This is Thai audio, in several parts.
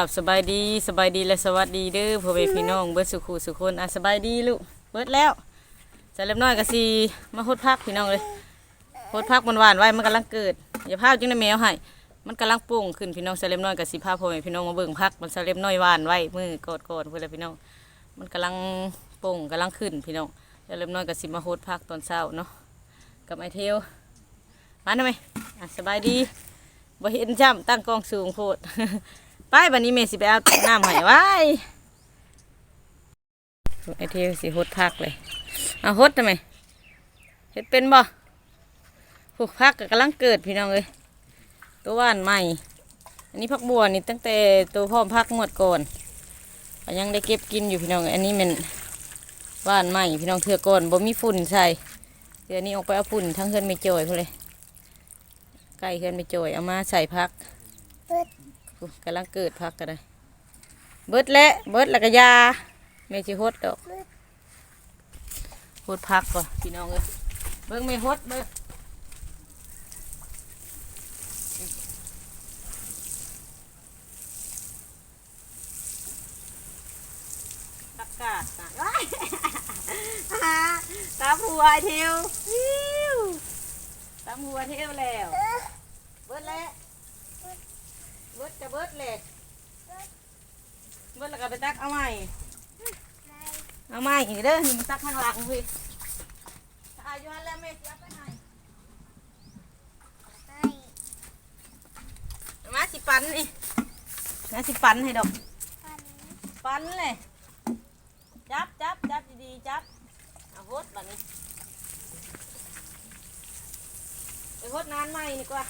กับสบายดีสบายดีและสวัสดีเด้อพ่อแม่พี่น้องเบิดสุขุสุขคนอะสบายดีลูกเบิดแล้วจะเล็บน้อยก็สิมาหดพักพี่น้องเลยหดพักมันหวานไว้มันกำลังเกิดอย่าพาจึงได้แมวให้มันกำลังโป่งขึ้นพี่น้องสเล็บน้อยก็สิพาพ่อแม่พี่น้องมาเบิ่งพักมันสเล็บน้อยหวานไว้มือกอดกอดเพื่อนพี่น้อง มันกำลังโป่งกำลังขึ้นพี่น้องสเล็บน้อยก็สิมาหดพักตอนเช้าเนาะกับไอเทลมาหน่อยไหมอะสบายดีบ่เห็นจ้ำตั้งกล้องสูงโพด ไปบันนี้เมสิไปเอาน้ำให้ไว้ไอเทสิหดพักเลยเอาหดทำไมเฮ็ดเป็นบ่ผูกพักก็กำลังเกิดพี่น้องเอ้ยตัวว่านใหม่ อันนี้พักบัวนี่ตั้งแต่ตัวพ่อมพักงวดก่อนยังได้เก็บกินอยู่พี่น้อง อันนี้มันว่านใหม่พี่น้องเถื่อก่อนบ่มีฝุ่นใส่เดี๋ยวนี้ออกไปเอาฝุ่นทั้งเฮือนไม่จ่อยพุ่นเลยใกล้เฮือนไม่จ่อยเอามาใส่พัก กำลังเกิดพักกันเลยเบิดและเบิดแล้วก็ยาไม่ช่ฮดดอกฮดพักก่อนพี่น้องเอ้ยเบิ้งไม่ฮดเบิ้งตักกาตาตาหัวเทียวอิ๊วตามหัวเทียวแล้ว เบิดแล้ว บิดจะเบิดเลยเบิดแล้วก็ไปตักเอาใหม่เอาใหม่อีกเด้อนี่มันตักข้างหลังพี่ถ้าอายุหันแล้วแม่จะเอาไปให้มาสิปันนี่มาสิปันให้ดอกปันเลยจับจับจับดีๆจับเอาโหดแบบนี้ไปโหดนานใหม่ดีกว่า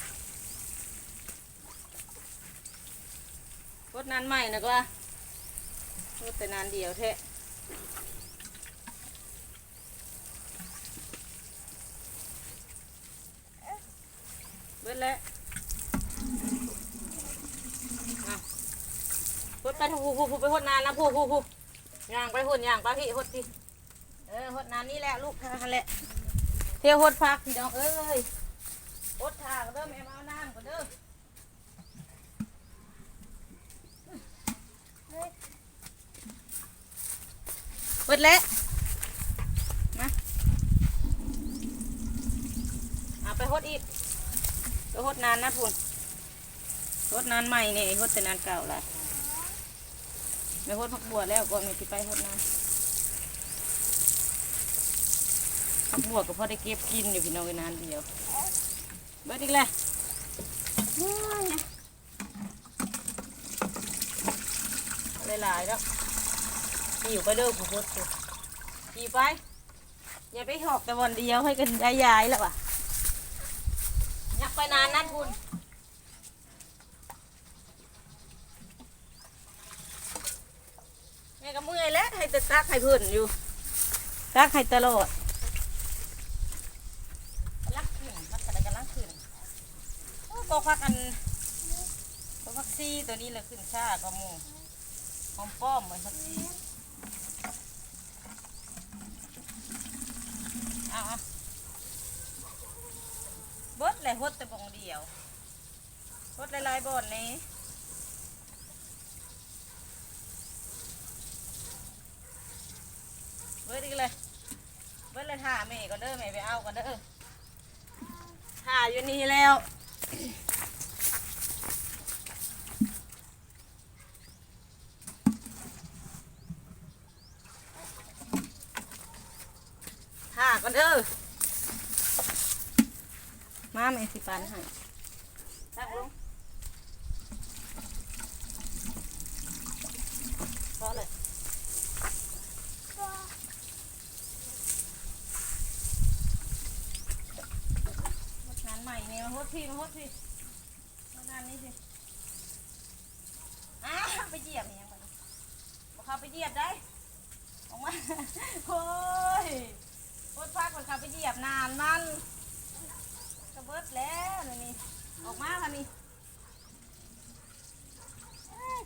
รถนานใหม่นะก็รถแต่นานเดียวแท้เบิดแล้วอะรถไปทางผู้ผู้ผู้ไปหดนานนะผู้ผู้ผู้ย่างไปหดย่างไปพี่หดสิเออหดนานนี่แหละลูกทานแหละเที่ยวหดพักพี่น้องเอ้ยหดทางเด้อแม่มาเอาน้ำก่อนเด้อ เบิดแล้วมาเอาไปหดอีกไปหดนานนะพุ่นหดนานใหม่นี่หดแต่นานเก่าแหละไม่หดพักบัวแล้วก็ไม่ติไปหดนานพักบัวก็พอได้เก็บกินอยู่พี่น้องอีกนานเดียวเบิดอีกแล้วหลายๆแล้ว ขี่ไปเด้อผู้พดสิขี่ไป อย่าไปหอกแต่วันเดียวให้กันยายๆแล้วว่ะอยักไปนานนั่นคุณแม่ก็เมื่อยแล้วให้ต่ตักให้เพื่อนอยู่ ตักให้ตลอดลักขึ้นลักกระไดกันลักขึ้นโอ้ตัวพักอันตัวพักซี่ตัวนี้เลยขึ้นช้าก็มูหอมป้อมเหมือนพักซี่ เอาเอาบดเลยหดแต่บงเดียวหดหลายๆบอนนี้เบิดอีกเลยเบิดเลยถ่าแม่ก่อนเด้อแม่ไปเอาก่อนเด้อถ่าอยู่นี่แล้วถ่าก่อนเด้อมาแม่ สิปันให้ตั้งลงพอเลยหดงานใหม่เนี่ยมาหดพี่มาหดพี่หดงานนี้สิอ้าวไปเหยียบยังไงบอกเขาไปเหยียบได้ออกมาโอ้ยหดพักคนเขาไปเหยียบนานมันกระเบิดแล้วนี่นี่ออกมาค่ะนี่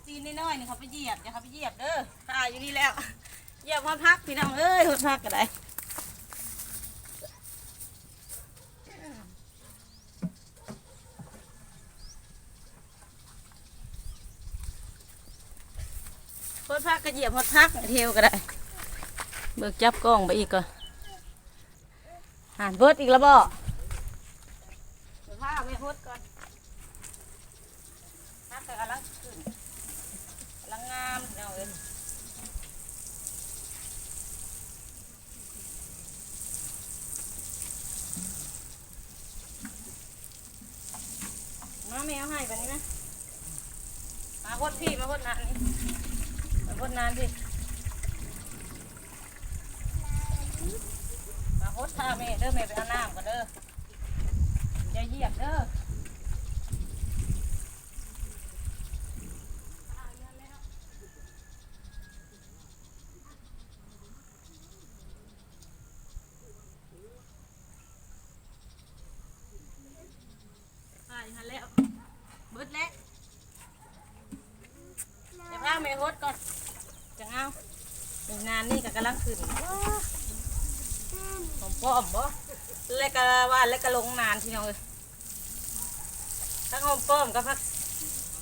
จีนน้อยๆนี่เขาไปเหยียบอย่าเขาไปเหยียบเด้อตายอยู่นี่แล้วเหยียบมาพักพี่น้องเอ้ยหดพักก็ได้มดพักก็เหยียบหดพักเที่ยวก็ได้ เบิกจับกล้องไปอีกก่อนหานเบิดอีกแล้วบ่ เดี๋ยวพาไปหดก่อนพักก็กำลังขึ้นกำลังงามเอาเอ้ยมาแมวให้แบบนี้นะ มาพดพี่มาพดนานนี่มาพดนานพี่มาพดท่าแม่เด้อแม่ไปเอาน้ำก่อนเด้อ อย่าเหยียบเด้อไปหันแล้วเบิดแล้วเดี๋ยวพาแม่ฮดก่อนจังเอาเดี๋ยวงานนี่ก็กำลังขึ้นผมป้อมบ่ แล้วก็ว่าแล้วก็ลงนานทีน้องเอ้ยทั้งหอมป้อมกับผัก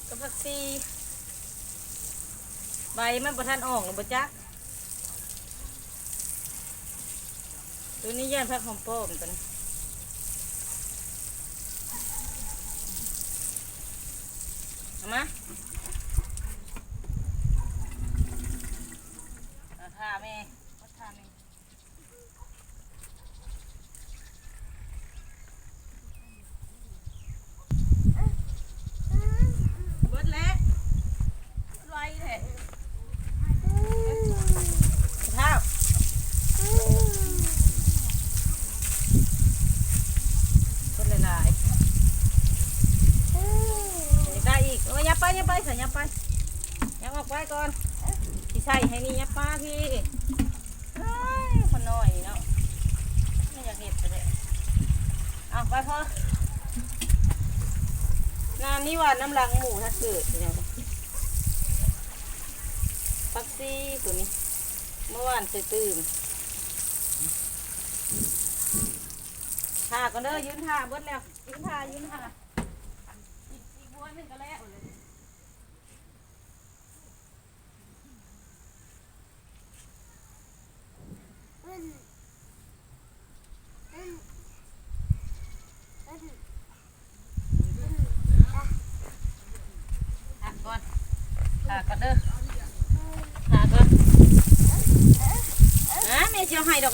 กับผักซีใบมันบ่ทันออกหรือบ่จักตัวนี้ย่านผักหอมป้อมตัวนี้เอามาเอาท่าแม่เอาท่าแม่เบิดแล้วไวแท้ข้าวเบิดหลายๆอยากได้อีกโอ้ยยับ ไปยับไปใส่ยับไปยับออกไปก่อนที่ใส่ให้นี่ยับป้าพี่เฮ้ยคนน้อยเนาะไม่อยากเห็ดไปเลยเอาไปพองานนี้ว่าน้ำลังหมูถ้าเกิดเนี่ยปักซี่ตัวนี้ เมื่อวานตื่นตื่นท่าก็เด้อยืนท่าเบิดแล้วยืนท่ายืนท่าอีกอีกบัวหนึงก็แล้ว เลยหาก่อนหาก่อนเด้อหาก่อนอะแม่เชียวให้ด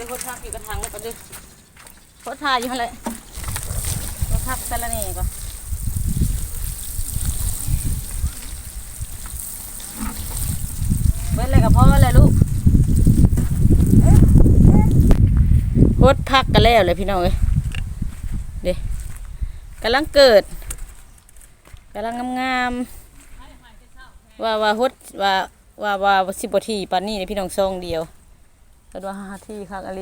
ไม่ไปพดทักอยู่กระถางแล้วก็เด้อพดทาอยู่หั่นแหละพดทักสะละเน่ก่อนเบิดเลยกับพ่อเลยลูกฮดพักกันแล้วเลยพี่น้องเอ้ยเด็กกำลังเกิดกำลังงามๆว่าว่าฮดว่าว่าว่าสิบทีปานนี้เลยพี่น้องซองเดียว ก็ว่าห้าที่คักอะไร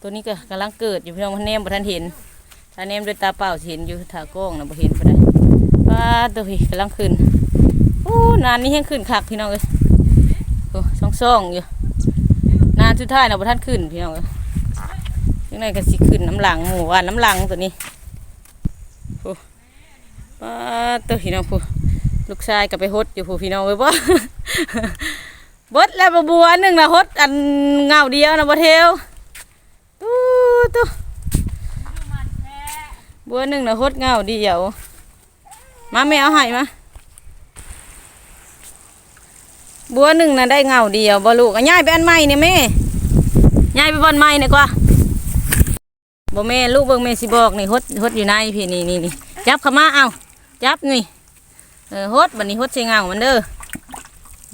ตัวนี้ก็กำลังเกิดอยู่พี่น้องพันเนมบ่ทันเห็นถ้าเนมด้วยตาเปล่าสิเห็นอยู่ถ้ากล้องนะบ่เห็นบ่ได้ป้าตัวพี่กำลังขึ้นโอ้นานนี้ยังขึ้นคักพี่น้องเอ้ยโอ้ช่องซ่องๆอยู่นานสุดท้ายนะบ่ท่านขึ้นพี่น้องเอ้ยยังไงก็สิขึ้นน้ำหลังหมู่ว่านน้ำหลังตัวนี้โอ้ป้าตัวพี่น้องผู้ลูกชายก็ไปฮดอยู่ผู้พี่น้องเอ้ย บดแล้วบ่บัวหนึ่งนะฮดอันเงาเดียวนะบ่เทวตู้ตู้บัวหนึ่งนะฮดเงาเดียว มาแม่เอาให้มาบัวหนึ่งนะได้เงาเดียวบ่ลูกอะย้ายไปอันใหม่เนี่ยแม่ย้ายไปบอนใหม่เนี่ยกว่าบ่แม่ลูกเบิ่งแม่สิบอกนี่ฮดฮดอยู่ในพี่นี่นี่นี่จับข้ามาเอาจับนี่เออฮดบัดนี้ฮดใส่เงามันเด้อ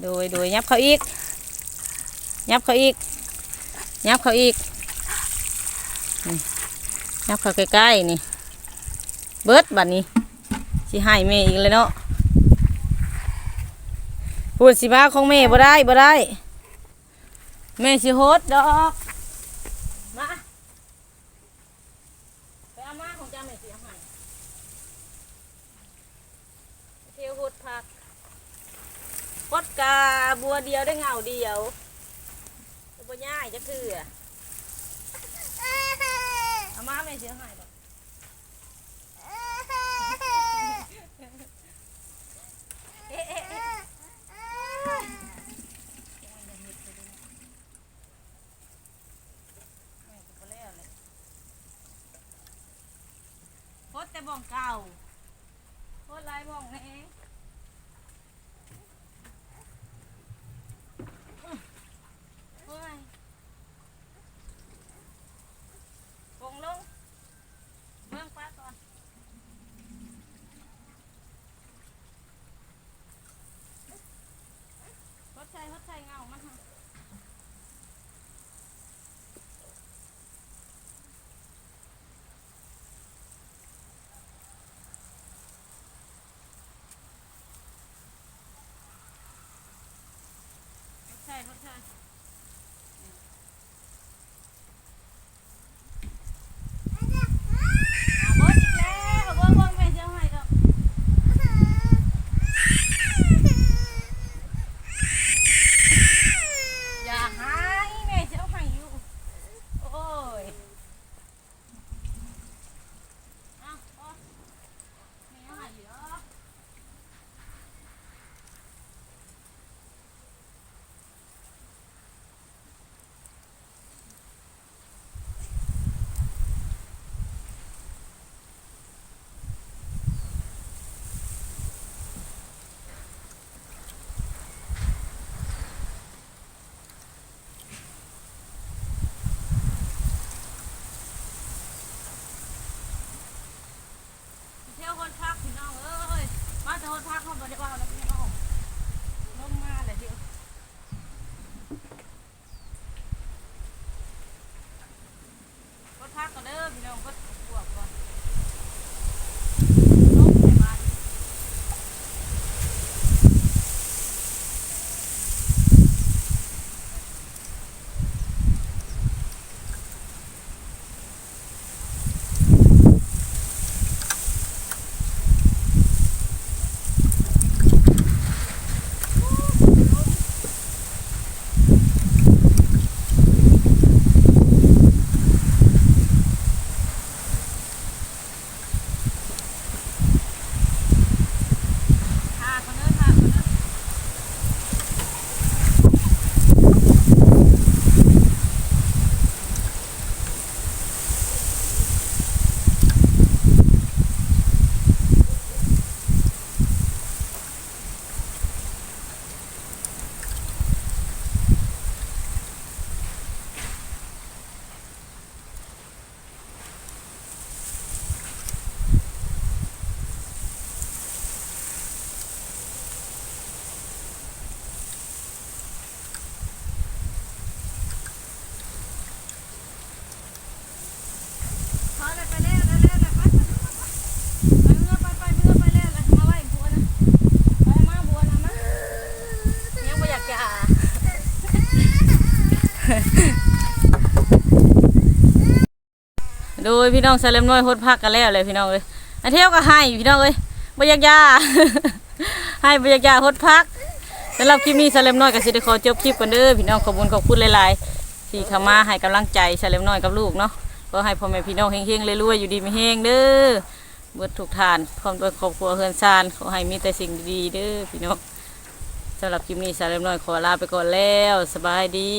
โดยโดยยับเขาอีก ยับเขาอีก ยับเขาอีกยับเขาใกล้ๆนี่ เบิดบัดนี้สิให้แม่อีกเลยเนาะพูดสิมาของแม่บ่ได้บ่ได้แม่สิโฮดดอกมาไปเอามาของจ้าแม่สิเอาให้ กาบัวเดียวได้เงาเดียวบัวย่ายจะคือเอามาไม่เสียหายหรอกเอ๊ะเอ๊ะเอ๊ะโคตรแต่บ้องเก่าโคตรลายบ้องแน่อ้ยปงลงเมืองป้าก่อน รถไฟรถไฟเงามันค่ะรถไฟรถไฟอ่าเบิดอีกแล้วเบิ่งเบิ่งแม่สิเอาให้ดอกอย่าหายแม่สิเอาให้อยู่ โอ้ยเอาเอาแม่เอาให้อยู่ดอก เที่ยวคนพักพี่น้องเอ้ยมา แต่คนพักเขาบ่ได้ว่าแล้วพี่น้องลมมาเลยเดียวคนพักก็เด้อพี่น้องก็บวกก่อนลมให้มา ค่ะคนเด้อค่ะคนเด้อ พอเลยไปเร็วเร็วเร็วเร็วไปไปไปเมื่อไปไปเมื่อไปเร็วเลยมาไหว้บัวนะไปมาบัวนะมายังไม่อยากจะอ่าโดยพี่ น้องสเลมน้อยโคตรพักกันแล้วเลยพี่น้องเลยอันเที่ยวก็ให้พี่น้องเลยบยากยาให้บยากยาโคตรพักสำหรับคลิปนี้สเลมน้อยก็สิได้ขอจบคลิปกันเด้อพี่น้องขอบคุณขอบคุณหลายๆที่เข้ามาให้กำลังใจสเลมน้อยกับลูกเนาะก็ให้พ่อแม่พี่น้องเฮงๆรวยๆอยู่ดีไม่แห้งเด้อเบิดทุกทานพร้อมด้วยครอบครัวเฮือนซานขอให้มีแต่สิ่งดีๆเด้อพี่น้องสำหรับคลิปนี้สาเล็มน้อยขอลาไปก่อนแล้ว สบายดี